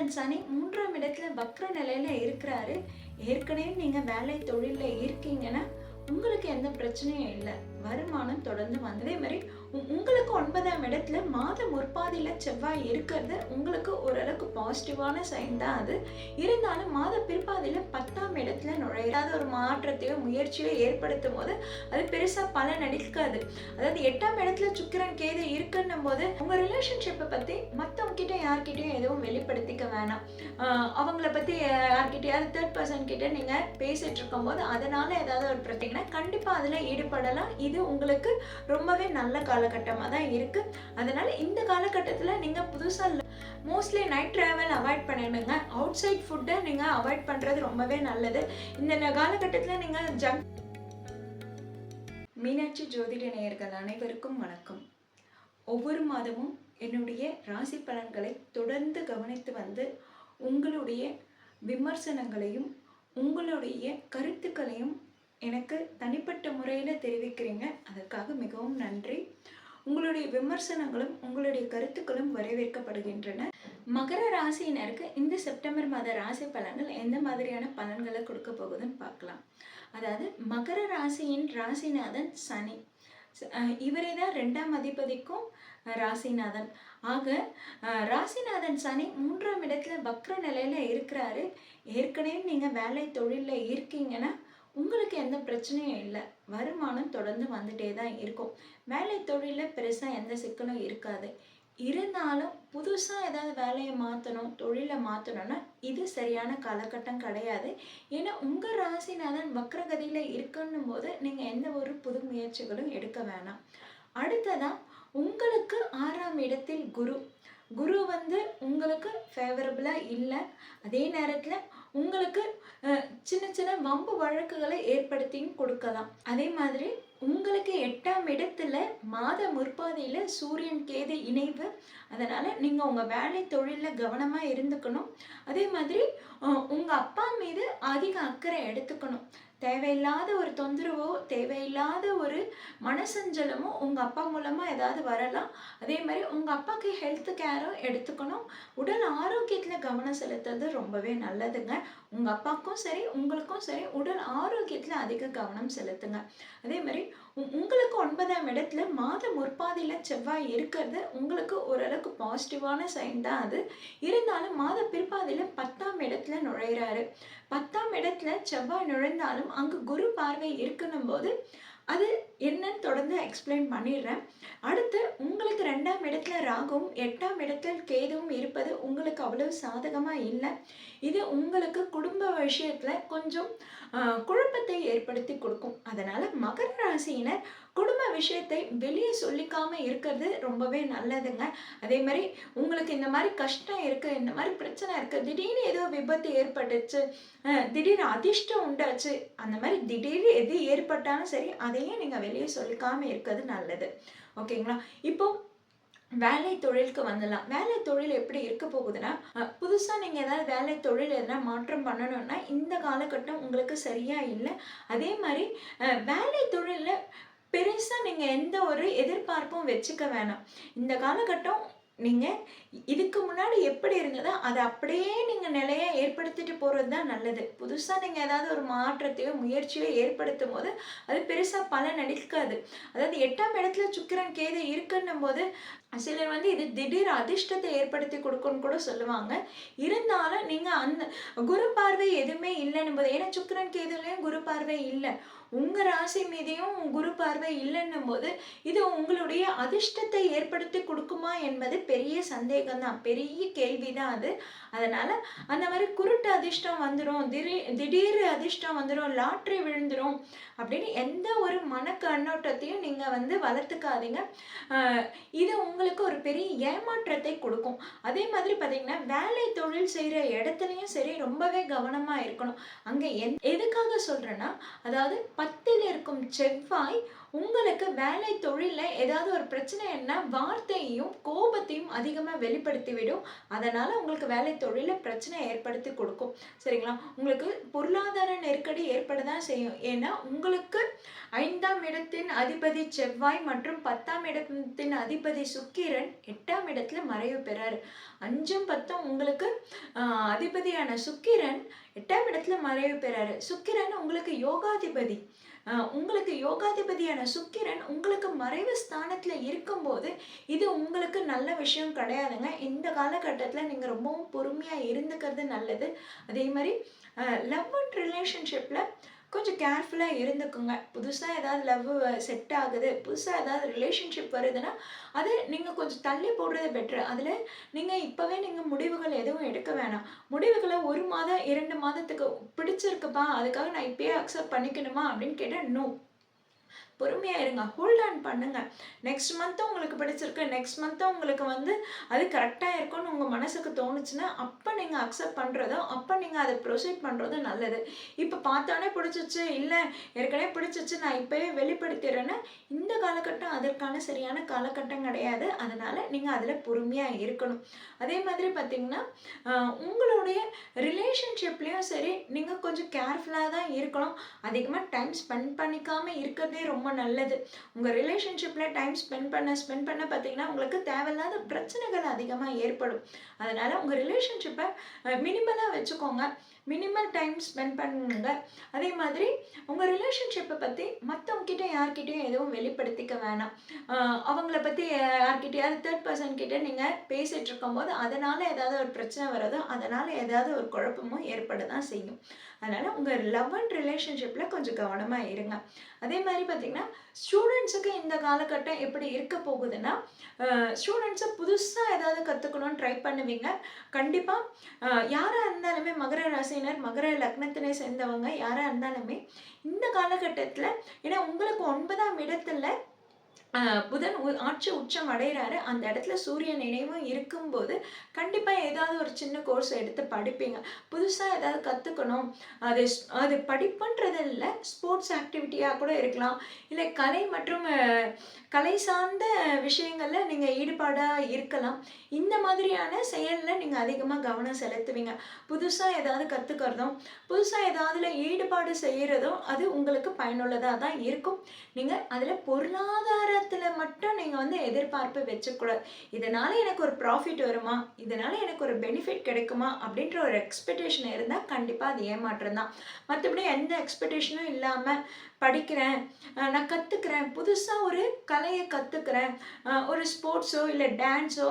ராசிநாதன் சனி மூன்றாம் இடத்துல வக்ர நிலையில இருக்கிறாரு. ஏற்கனவே நீங்க வேலை தொழிலில் இருக்கீங்கன்னா உங்களுக்கு எந்த பிரச்சனையும் இல்லை. வருமானம் தொடர்ந்து வந்ததே மாதிரி உ- உங்களுக்கு ஒன்பதாம் இடத்துல மாத முற்பாதியில செவ்வாய் இருக்கிறது. உங்களுக்கு ஓரளவுக்கு பாசிட்டிவான சைன் தான் அது. இருந்தாலும் மாத பிற்பாதியில ஏதாவது ஒரு மாற்றத்தையோ முயற்சியோ ஏற்படுத்தும் போது அது பெருசாக பலன் அடிக்காது அதாவது எட்டாம் இடத்துல சுக்கரன் கேது இருக்குன்னும் போது உங்க ரிலேஷன்ஷிப்பை பற்றி மத்தவங்க கிட்ட எதுவும் வெளிப்படுத்திக்க வேணாம். அவங்கள பற்றி யார்கிட்டயாவது தேர்ட் பர்சன் கிட்ட நீங்கள் பேசிட்டு இருக்கும்போது அதனால ஏதாவது ஒரு பிரச்சனைனா கண்டிப்பாக அதில் ஈடுபடலாம். இது உங்களுக்கு ரொம்பவே நல்ல காலகட்டமாக தான் இருக்கு. அதனால இந்த காலகட்டத்தில் நீங்கள் புதுசாக மோஸ்ட்லி நைட் ட்ராவல் அவாய்ட் பண்ணிடுங்க. அவுட் சைட் ஃபுட்டை நீங்கள் அவாய்ட் பண்ணுறது ரொம்பவே நல்லது. இந்த காலகட்டத்தில் நீங்கள் ஜங்க் மீனாட்சி ஜோதிட நேயர்கள் அனைவருக்கும் வணக்கம். ஒவ்வொரு மாதமும் என்னுடைய ராசி பலன்களை தொடர்ந்து கவனித்து வந்து உங்களுடைய விமர்சனங்களையும் உங்களுடைய கருத்துக்களையும் எனக்கு தனிப்பட்ட முறையில் தெரிவிக்கிறீங்க. அதற்காக மிகவும் நன்றி. உங்களுடைய விமர்சனங்களும் உங்களுடைய கருத்துக்களும் வரவேற்கப்படுகின்றன. மகர ராசியினருக்கு இந்த செப்டம்பர் மாத ராசி பலன்கள் எந்த மாதிரியான பலன்களை கொடுக்க போகுதுன்னு பார்க்கலாம். அதாவது மகர ராசியின் ராசிநாதன் சனி. இவரே தான் ரெண்டாம் அதிபதிக்கும் ராசிநாதன். ஆக ராசிநாதன் சனி மூன்றாம் இடத்துல வக்ர நிலையில இருக்கிறாரு. ஏற்கனவே நீங்க வேலை தொழிலில் இருக்கீங்கன்னா உங்களுக்கு எந்த பிரச்சனையும் இல்லை. வருமானம் தொடர்ந்து வந்துட்டே தான் இருக்கும். வேலை தொழிலில் பெருசாக எந்த சிக்கலும் இருக்காது. இருந்தாலும் புதுசாக ஏதாவது வேலையை மாற்றணும் தொழிலை மாற்றணும்னா இது சரியான காலகட்டம் கிடையாது. ஏன்னா உங்கள் ராசிநாதன் வக்ரகதியில் இருக்குன்னும் போது நீங்கள் எந்த ஒரு புது முயற்சிகளும் எடுக்க வேணாம். அடுத்ததான் உங்களுக்கு ஆறாம் இடத்தில் குரு. குரு வந்து உங்களுக்கு ஃபேவரபுளாக இல்லை. அதே நேரத்தில் உங்களுக்கு சின்ன சின்ன வம்பு வழக்குகளை ஏற்படுத்தியும் கொடுக்கலாம். அதே மாதிரி உங்களுக்கு எட்டாம் இடத்துல மாத முற்பாதையில் சூரியன் கேது இணைவு. அதனால் நீங்கள் உங்கள் வேலை தொழிலில் கவனமாக இருந்துக்கணும். அதே மாதிரி உங்கள் அப்பா மீது அதிக அக்கறை எடுத்துக்கணும். தேவையில்லாத ஒரு தொந்தரவோ தேவையில்லாத ஒரு மனசஞ்சலமோ உங்கள் அப்பா மூலமாக ஏதாவது வரலாம். அதே மாதிரி உங்கள் அப்பாவுக்கு ஹெல்த் கேரும் எடுத்துக்கணும். உடல் ஆரோக்கியத்தில் கவனம் செலுத்துறது ரொம்பவே நல்லதுங்க. உங்கள் அப்பாவுக்கும் சரி உங்களுக்கும் சரி உடல் ஆரோக்கியத்தில் அதிக கவனம் செலுத்துங்க. அதே மாதிரி உங்களுக்கு ஒன்பதாம் இடத்துல மாத முற்பாதியில் செவ்வாய் இருக்கிறது உங்களுக்கு ஓரளவுக்கு பாசிட்டிவான சைன் தான் அது. இருந்தாலும் மாத பிற்பாதியில் பத்தாம் இடத்துல நுழையிறாரு. பத்தாம் இடத்துல செவ்வாய் நுழைந்தாலும் அங்கு குரு பார்வை இருக்கணும் போது அது என்னன்னு தொடர்ந்து எக்ஸ்பிளைன் பண்ணிடுறேன். அடுத்து உங்களுக்கு ரெண்டாம் இடத்துல ராகுவும் எட்டாம் இடத்தில் கேதுவும் இருப்பது உங்களுக்கு அவ்வளவு சாதகமாக இல்லை. இது உங்களுக்கு குடும்ப விஷயத்தில் கொஞ்சம் குழப்பத்தை ஏற்படுத்தி கொடுக்கும். அதனால் மகர ராசியினர் குடும்ப விஷயத்தை வெளியே சொல்லிக்காமல் இருக்கிறது ரொம்பவே நல்லதுங்க. அதே மாதிரி உங்களுக்கு இந்த மாதிரி கஷ்டம் இருக்குது இந்த மாதிரி பிரச்சனை இருக்குது திடீர்னு ஏதோ விபத்து ஏற்பட்டுச்சு திடீர்னு அதிர்ஷ்டம் உண்டாச்சு அந்த மாதிரி திடீர்னு எது ஏற்பட்டாலும் சரி அதையும் நீங்கள் வெளியே சொல்லிக்காமல் இருக்கிறது நல்லது. ஓகேங்களா இப்போ வேலை தொழிலுக்கு வந்துடலாம். வேலை தொழில் எப்படி இருக்க போகுதுன்னா புதுசாக நீங்கள் ஏதாவது வேலை தொழில் எதனா மாற்றம் பண்ணணும்னா இந்த காலகட்டம் உங்களுக்கு சரியாக இல்லை. அதே மாதிரி வேலை தொழிலில் பெருசாக நீங்கள் எந்த ஒரு எதிர்பார்ப்பும் வச்சுக்க வேணாம். இந்த காலகட்டம் நீங்க இதுக்கு முன்னாடி எப்படி இருந்ததோ அதை அப்படியே நீங்க நிலையை ஏற்படுத்திட்டு போகிறது தான் நல்லது. புதுசா நீங்க ஏதாவது ஒரு மாற்றத்தையோ முயற்சியோ ஏற்படுத்தும் போது அது பெருசா பலன் அளிக்காது. அதாவது எட்டாம் இடத்துல சுக்கிரன் கேது இருக்குன்னும் போது சிலர் வந்து இது திடீர் அதிர்ஷ்டத்தை ஏற்படுத்தி கொடுக்கும்னு கூட சொல்லுவாங்க. இருந்தாலும் நீங்கள் அந்த குரு பார்வை எதுவுமே இல்லைன்னும் போது ஏன்னா சுக்கரன் கேதுலையும் குரு பார்வை இல்லை. உங்கள் ராசி மீதையும் குரு பார்வை இல்லைன்னும் போது இது உங்களுடைய அதிர்ஷ்டத்தை ஏற்படுத்தி கொடுக்குமா என்பது பெரிய சந்தேகம்தான். பெரிய பெரிய கேள்விதான் அது. அதனால் அந்த மாதிரி குருட்டு அதிர்ஷ்டம் வந்துடும் திடீர் திடீர் அதிர்ஷ்டம் வந்துடும் லாட்ரி விழுந்துடும் அப்படின்னு எந்த ஒரு மன கண்ணோட்டத்தையும் நீங்கள் வந்து வளர்த்துக்காதீங்க. இது இது உங்களுக்கு ஒரு பெரிய ஏமாற்றத்தை கொடுக்கும். அதே மாதிரி பார்த்தீங்கன்னா வேலை தொழில் செய்கிற இடத்துலையும் சரி ரொம்பவே கவனமாக இருக்கணும். அங்கே எந் எதுக்காக சொல்கிறேன்னா அதாவது பத்தில் இருக்கும் செவ்வாய் உங்களுக்கு வேலை தொழிலில் ஏதாவது ஒரு பிரச்சனை என்ன வார்த்தையையும் கோபத்தையும் அதிகமாக வெளிப்படுத்திவிடும். அதனால் உங்களுக்கு வேலை தொழிலில் பிரச்சனை ஏற்படுத்தி கொடுக்கும். சரிங்களா? உங்களுக்கு பொருளாதார நெருக்கடி ஏற்பட தான் செய்யும். ஏன்னா உங்களுக்கு ஐந்தாம் இடத்தின் அதிபதி செவ்வாய் மற்றும் பத்தாம் இடத்தின் அதிபதி சுக்கிரன் எட்டாம் இடத்துல மறைவு பெறாரு. அஞ்சும் பத்தும் உங்களுக்கு அதிபதியான சுக்கிரன் எட்டாம் இடத்துல மறைவு பெறாரு. சுக்கிரன் உங்களுக்கு யோகாதிபதி. உங்களுக்கு யோகாதிபதியான சுக்கிரன் உங்களுக்கு மறைவு ஸ்தானத்துல இருக்கும்போது இது உங்களுக்கு நல்ல விஷயம் கிடையாதுங்க. இந்த காலகட்டத்தில் நீங்கள் ரொம்பவும் பொறுமையாக இருந்துக்கிறது நல்லது. அதே மாதிரி லவ் அண்ட் ரிலேஷன்ஷிப்பில் கொஞ்சம் கேர்ஃபுல்லாக இருந்துக்குங்க. புதுசாக ஏதாவது லவ் செட் ஆகுது புதுசாக ஏதாவது ரிலேஷன்ஷிப் வருதுன்னா அது நீங்கள் கொஞ்சம் தள்ளி போடுறது பெட்ரு அதில் நீங்கள் இப்போவே நீங்கள் முடிவுகள் எதுவும் எடுக்க வேணாம். முடிவுகளை ஒரு மாதம் இரண்டு மாதத்துக்கு பிடிச்சிருக்குப்பா அதுக்காக நான் இப்பயே அக்செப்ட் பண்ணிக்கணுமா அப்படின்னு கேட்டால் நோ பொறுமையாக இருங்க. ஹோல்ட் ஆன் பண்ணுங்கள் நெக்ஸ்ட் மந்த்தும் உங்களுக்கு பிடிச்சிருக்கு. நெக்ஸ்ட் மந்த்தும் உங்களுக்கு வந்து அது கரெக்டாக இருக்கும்னு உங்கள் மனசுக்கு தோணுச்சுன்னா அப்போ நீங்கள் அக்செப்ட் பண்ணுறதும் அப்போ நீங்கள் அதை ப்ரொசீட் பண்ணுறதும் நல்லது. இப்போ பார்த்தோன்னே பிடிச்சிச்சு இல்லை ஏற்கனவே பிடிச்சிச்சு நான் இப்போவே வெளிப்படுத்திடுறேன்னா இந்த காலகட்டம் அதற்கான சரியான காலகட்டம் கிடையாது. அதனால் நீங்கள் அதில் பொறுமையாக இருக்கணும். அதே மாதிரி பார்த்தீங்கன்னா உங்களுடைய ரிலேஷன்ஷிப்லேயும் சரி நீங்கள் கொஞ்சம் கேர்ஃபுல்லாக தான் இருக்கணும். அதிகமாக டைம் ஸ்பெண்ட் பண்ணிக்காமல் இருக்கிறதே ரொம்ப நல்லது. உங்கள் ரிலேஷன்ஷிப்பில் டைம் ஸ்பெண்ட் பண்ண ஸ்பெண்ட் பண்ண பார்த்தீங்கன்னா உங்களுக்கு தேவையில்லாத பிரச்சனைகள் அதிகமாக ஏற்படும். அதனால் உங்கள் ரிலேஷன்ஷிப்பை மினிமலாக வச்சுக்கோங்க. மினிமல் டைம் ஸ்பெண்ட் பண்ணுங்க. அதே மாதிரி உங்கள் ரிலேஷன்ஷிப்பை பற்றி மற்றவங்ககிட்ட யார்கிட்டயும் எதுவும் வெளிப்படுத்திக்க வேணாம். அவங்கள பற்றி யார்கிட்டயாவது தேர்ட் பர்சன் கிட்ட நீங்கள் பேசிகிட்டு இருக்கும்போது அதனால் ஏதாவது ஒரு பிரச்சனை வரதோ அதனால் ஏதாவது ஒரு குழப்பமும் ஏற்பட தான் செய்யும். அதனால் உங்கள் லவ் அண்ட் ரிலேஷன்ஷிப்பில் கொஞ்சம் கவனமாக இருங்க. அதே மாதிரி பார்த்தீங்கன்னா ஸ்டூடெண்ட்ஸுக்கு இந்த காலகட்டம் எப்படி இருக்க போகுதுன்னா ஸ்டூடெண்ட்ஸை புதுசாக ஏதாவது கற்றுக்கணும்னு ட்ரை பண்ணுவீங்க. கண்டிப்பாக யாராக இருந்தாலுமே மகர ராசியினர் மகர லக்னத்தினை சேர்ந்தவங்க யாராக இருந்தாலுமே இந்த காலகட்டத்தில் ஏன்னா உங்களுக்கு ஒன்பதாம் இடத்துல புதன் ஆட்சி உச்சம் அடைகிறாரு அந்த இடத்துல சூரியன் நினைவும் இருக்கும்போது கண்டிப்பாக ஏதாவது ஒரு சின்ன கோர்ஸ் எடுத்து படிப்பீங்க. புதுசாக ஏதாவது கற்றுக்கணும் அது அது படிப்புன்றது இல்லை ஸ்போர்ட்ஸ் ஆக்டிவிட்டியாக கூட இருக்கலாம். இல்லை கலை மற்றும் கலை சார்ந்த விஷயங்களில் நீங்கள் ஈடுபாடாக இருக்கலாம். இந்த மாதிரியான செயலில் நீங்கள் அதிகமாக கவனம் செலுத்துவீங்க. புதுசாக ஏதாவது கற்றுக்கிறதும் புதுசாக ஏதாவதுல ஈடுபாடு செய்கிறதும் அது உங்களுக்கு பயனுள்ளதாக தான் இருக்கும். நீங்கள் அதில் பொருளாதார பொருளாதாரத்தில் மட்டும் நீங்கள் வந்து எதிர்பார்ப்பு வச்சக்கூடாது இதனால் எனக்கு ஒரு ப்ராஃபிட் வருமா? இதனால் எனக்கு ஒரு பெனிஃபிட் கிடைக்குமா? அப்படின்ற ஒரு எக்ஸ்பெக்டேஷன் இருந்தால் கண்டிப்பாக அது ஏமாற்றம் தான். மற்றபடி எந்த எக்ஸ்பெக்டேஷனும் இல்லாமல் படிக்கிறேன் நான் கற்றுக்கிறேன் புதுசாக ஒரு கலையை கற்றுக்கிறேன் ஒரு ஸ்போர்ட்ஸோ இல்லை டான்ஸோ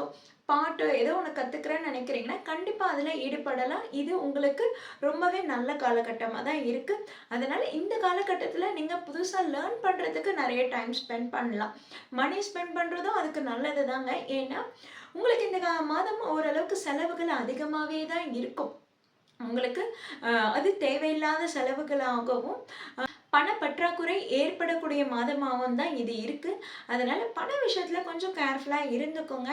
பாட்டோ ஏதோ ஒன்று கற்றுக்கிறேன்னு நினைக்கிறீங்கன்னா கண்டிப்பாக அதில் ஈடுபடலாம். இது உங்களுக்கு ரொம்பவே நல்ல காலகட்டமாக தான் இருக்குது அதனால் இந்த காலகட்டத்தில் நீங்கள் புதுசாக லேர்ன் பண்ணுறதுக்கு நிறைய டைம் ஸ்பெண்ட் பண்ணலாம். மணி ஸ்பெண்ட் பண்ணுறதும் அதுக்கு நல்லது தாங்க ஏன்னா உங்களுக்கு இந்த மாதம் ஓரளவுக்கு செலவுகள் அதிகமாகவே தான் இருக்கும். உங்களுக்கு அது தேவையில்லாத செலவுகளாகவும் அஹ், பண பற்றாக்குறை ஏற்படக்கூடிய மாதமாகவும் தான் இது இருக்குது அதனால் பண விஷயத்தில் கொஞ்சம் கேர்ஃபுல்லாக இருந்துக்கோங்க.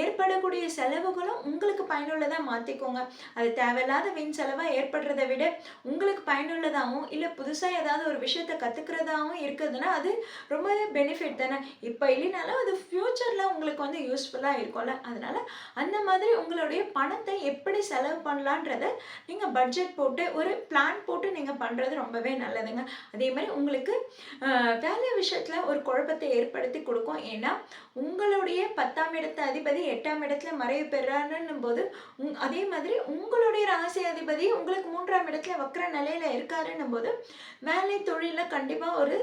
ஏற்படக்கூடிய செலவுகளும் உங்களுக்கு பயனுள்ளதாக மாற்றிக்கோங்க அது தேவையில்லாத வீண் செலவாக ஏற்படுறத விட உங்களுக்கு பயனுள்ளதாகவும் இல்லை புதுசாக ஏதாவது ஒரு விஷயத்தை கற்றுக்கிறதாகவும் இருக்குதுன்னா அது ரொம்பவே பெனிஃபிட் தானே. இப்போ இல்லைனாலும் அது ஃப்யூச்சரில் உங்களுக்கு வந்து யூஸ்ஃபுல்லாக இருக்கும்ல. அதனால் அந்த மாதிரி உங்களுடைய பணத்தை எப்படி செலவு பண்ணலான்றத நீங்கள் பட்ஜெட் போட்டு ஒரு பிளான் போட்டு நீங்கள் பண்ணுறது ரொம்பவே நல்லதுங்க. அதே மாதிரி உங்களுக்கு வேலை விஷயத்தில் ஒரு குழப்பத்தை ஏற்படுத்தி கொடுக்கும். ஏன்னா உங்களுடைய பத்தாம் இடத்து அதிபதி எட்டாம் இடத்துல மறைவு பெறாருன்னும் போது உங் அதே மாதிரி உங்களுடைய ராசி அதிபதி உங்களுக்கு மூன்றாம் இடத்துல வக்கர நிலையில இருக்காருன்னும் போது வேலை தொழிலில் கண்டிப்பாக ஒரு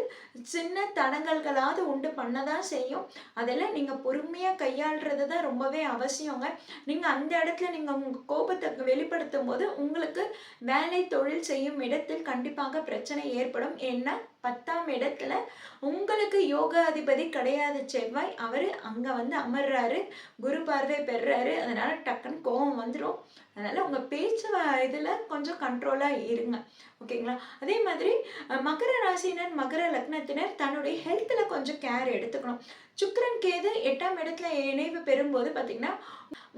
சின்ன தடங்கல்களாவது உண்டு பண்ண தான் செய்யும். அதெல்லாம் நீங்கள் பொறுமையாக கையாளுறது தான் ரொம்பவே அவசியங்க. நீங்கள் அந்த இடத்துல நீங்கள் உங்கள் கோபத்தை வெளிப்படுத்தும் போது உங்களுக்கு வேலை தொழில் செய்யும் இடத்தில் கண்டிப்பாக பிரச்சனை ஏற்படும். ஏன்னா பத்தாம் இடத்துல உங்களுக்கு யோகா அதிபதி கிடையாது செவ்வாய். அவர் அங்கே வந்து அமர்றாரு குரு பார்வை பெறுறாரு. அதனால டக்குன்னு கோபம் வந்துடும் அதனால உங்கள் பேச்சு இதில் கொஞ்சம் கண்ட்ரோலாக இருங்க. ஓகேங்களா அதே மாதிரி மகர ராசினர் மகர லக்னத்தினர் தன்னுடைய ஹெல்த்தில் கொஞ்சம் கேர் எடுத்துக்கணும். சுக்கரன் கேது எட்டாம் இடத்துல இணைவு பெறும்போது பார்த்தீங்கன்னா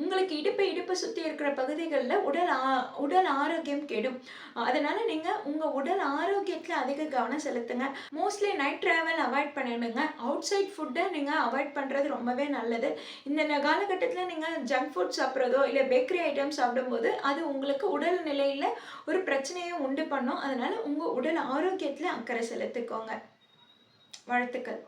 உங்களுக்கு இடுப்பு இடுப்பு சுற்றி இருக்கிற பகுதிகளில் உடல் ஆ உடல் ஆரோக்கியம் கெடும். அதனால் நீங்கள் உங்கள் உடல் ஆரோக்கியத்தில் அதிக கவனம் செலுத்துங்க. மோஸ்ட்லி நைட் ட்ராவல் அவாய்ட் பண்ணிடுங்க. அவுட் சைட் ஃபுட்டை நீங்கள் அவாய்ட் பண்ணுறது ரொம்பவே நல்லது. இந்த காலகட்டத்தில் நீங்கள் ஜங்க் ஃபுட் சாப்பிட்றதோ இல்லை பேக்கரி ஐட்டம் சாப்பிடும்போது அது உங்களுக்கு உடல் நிலையில் ஒரு பிரச்சனையை உண்டு பண்ணும். அதனால் உங்கள் உடல் ஆரோக்கியத்தில் அக்கறை செலுத்திக்கோங்க. வாழ்த்துக்கள்.